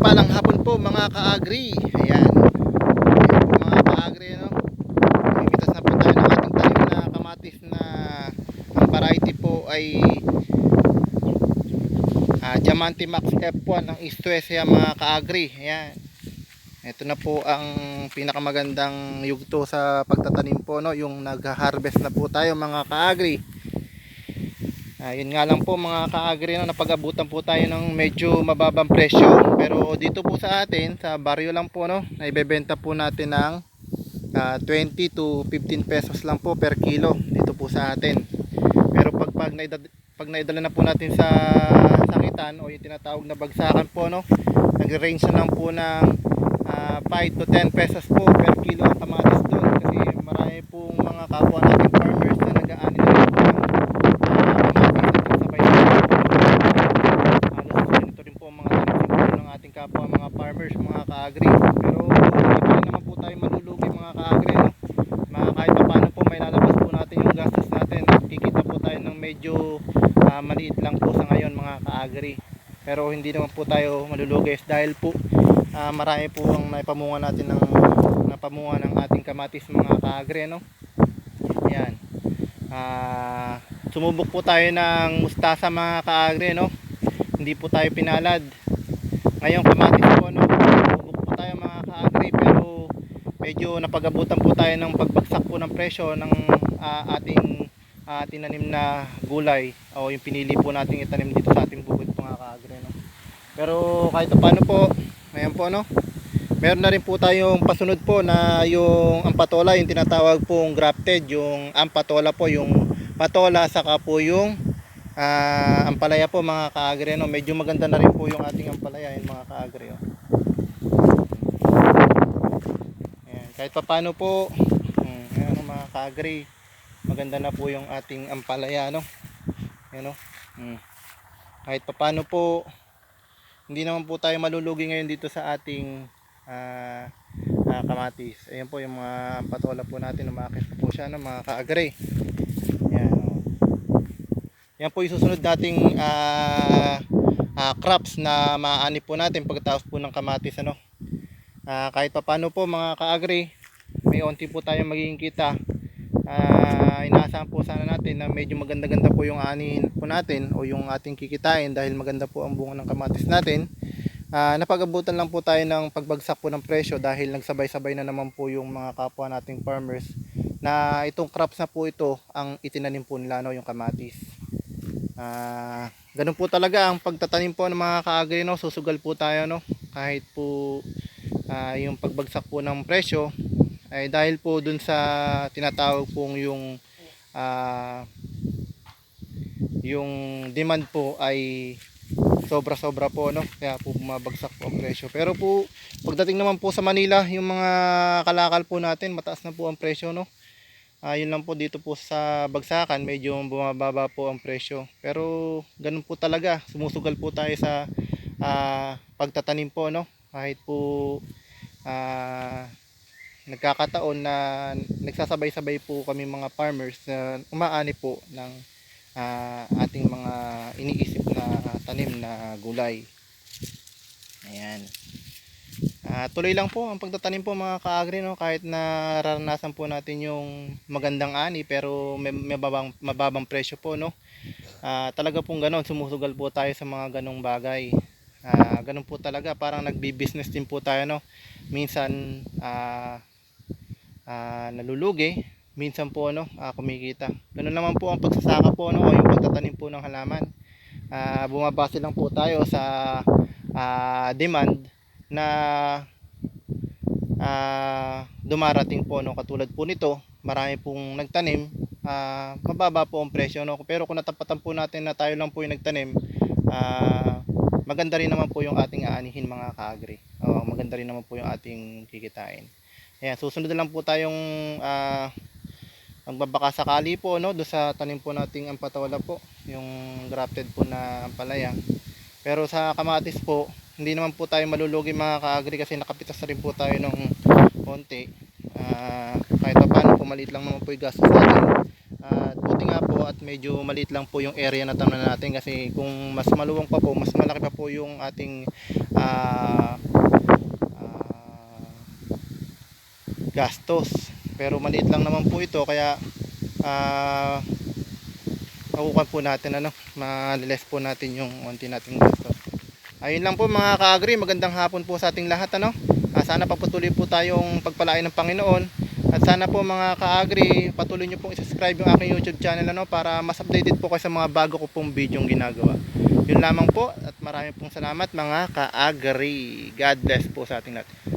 mapagpalang hapon po mga ka-agri. Ayan. Mga ka-agri, no? Mimitas na po tayo ng ating tanim na kamatis na ang variety po ay ah, Diamante Max F1 ng East West yan mga ka-agri. Ayan. Ito na po ang pinakamagandang yugto sa pagtatanim po, no? Yung nag-harvest na po tayo mga ka-agri. Ayun nga lang po mga ka-agri no, napag-abutan po tayo ng medyo mababang presyo. Pero dito po sa atin, sa baryo lang po no, naibebenta po natin ng ah, 20 to 15 pesos lang po per kilo dito po sa atin. Pero pag pag, naidad, pag naidala na po natin sa sakitan o yung tinatawag na bagsakan po no, nagre-range na lang po ng ah, 5 to 10 pesos po per kilo ang kamatis doon kasi marami pong mga kapwa nating farmers na nag-aani na po ng Halos ganito rin po ang mga tanim siguro ng ating kapwa mga farmers, mga ka-agri. Pero hindi naman po tayo malulugi mga ka-agri. No? Mga kahit pa paano po may lalabas po natin yung gastos natin. At kikita po tayo ng medyo ah, maliit lang po sa ngayon mga ka-agri. Pero hindi naman po tayo malulugi dahil po ah, marami po ang naipamunga natin ng napamunga ng ating kamatis mga ka-agri. No? Yan. Ah, sumubok po tayo ng mustasa mga kaagri no hindi po tayo pinalad ngayon kamatis po no sumubok po tayo mga kaagri pero medyo napagabutan po tayo ng pagbagsak po ng presyo ng ah, ating ah, tinanim na gulay o yung pinili po nating itanim dito sa ating bukid mga kaagri no pero kahit paano po ngayon po no meron na rin po tayong pasunod po na yung ampatola, yung tinatawag pong grafted, yung ampatola po, yung patola, saka po yung ah, ampalaya po mga kaagre. No? Medyo maganda na rin po yung ating ampalaya, yung mga kaagre. Oh. Ayan, kahit pa paano po, ayan, oh, mga kaagre, maganda na po yung ating ampalaya. No? Ayan, oh. hmm. Kahit pa paano po, hindi naman po tayo malulugi ngayon dito sa ating ah ah, kamatis. Ayan po yung mga patola po natin, umakit po siya ng mga kaagre. Ayan. oh. Yan po yung susunod nating ah, ah, crops na maaani po natin pagkatapos po ng kamatis ano. Ah, kahit pa paano po mga kaagri, may onti po tayong magiging kita. Ah, inaasahan po sana natin na medyo maganda-ganda po yung ani po natin o yung ating kikitain dahil maganda po ang bunga ng kamatis natin. Ah, napag-abutan lang po tayo ng pagbagsak po ng presyo dahil nagsabay-sabay na naman po yung mga kapwa nating farmers na itong crops na po ito ang itinanim po nila no, yung kamatis. Ah, ganun po talaga ang pagtatanim po ng mga kaagri no, susugal po tayo no kahit po ah, yung pagbagsak po ng presyo ay dahil po dun sa tinatawag pong yung ah, yung demand po ay sobra-sobra po no? Kaya po bumabagsak po ang presyo. Pero po pagdating naman po sa Manila yung mga kalakal po natin mataas na po ang presyo no? Ah, yun lang po dito po sa bagsakan medyo bumababa po ang presyo. Pero ganun po talaga sumusugal po tayo sa ah, pagtatanim po no? Kahit po ah, nagkakataon na nagsasabay-sabay po kami mga farmers na umaani po ng ah, ating mga iniisip na tanim na gulay ayan Ah, tuloy lang po ang pagtatanim po mga kaagri no kahit na naranasan po natin yung magandang ani pero may, may mababang, mababang presyo po no. Ah, talaga pong ganoon sumusugal po tayo sa mga ganong bagay. Ah, ganun po talaga parang nagbi-business din po tayo no. Minsan ah, ah, nalulugi, minsan po no ah, kumikita. Ganun naman po ang pagsasaka po no o yung pagtatanim po ng halaman. Ah, bumabase lang po tayo sa ah, demand na ah, dumarating po no katulad po nito marami pong nagtanim ah, mababa po ang presyo no pero kung natapatan po natin na tayo lang po yung nagtanim ah, maganda rin naman po yung ating aanihin mga kaagri oh, maganda rin naman po yung ating kikitain Ayan, susunod na lang po tayong ah, magbabaka sakali po no do sa tanim po nating ampatawala po yung grafted po na ampalaya pero sa kamatis po hindi naman po tayo malulugi mga kaagri kasi nakapitas na rin po tayo ng konti. Ah, kahit pa paano po maliit lang naman po yung gastos natin. Po at medyo maliit lang po yung area na tamnan natin kasi kung mas maluwang pa po, mas malaki pa po yung ating ah, ah, gastos. Pero maliit lang naman po ito kaya ah makukuha po natin ano, maliles po natin yung unti nating gastos. Ayun lang po mga ka-agri, magandang hapon po sa ating lahat ano. Sana pagpatuloy po tayong pagpalain ng Panginoon. At sana po mga ka-agri, patuloy nyo pong i-subscribe yung aking YouTube channel ano, para mas updated po kayo sa mga bago ko pong video ginagawa. Yun lamang po at maraming pong salamat mga ka-agri. God bless po sa ating lahat.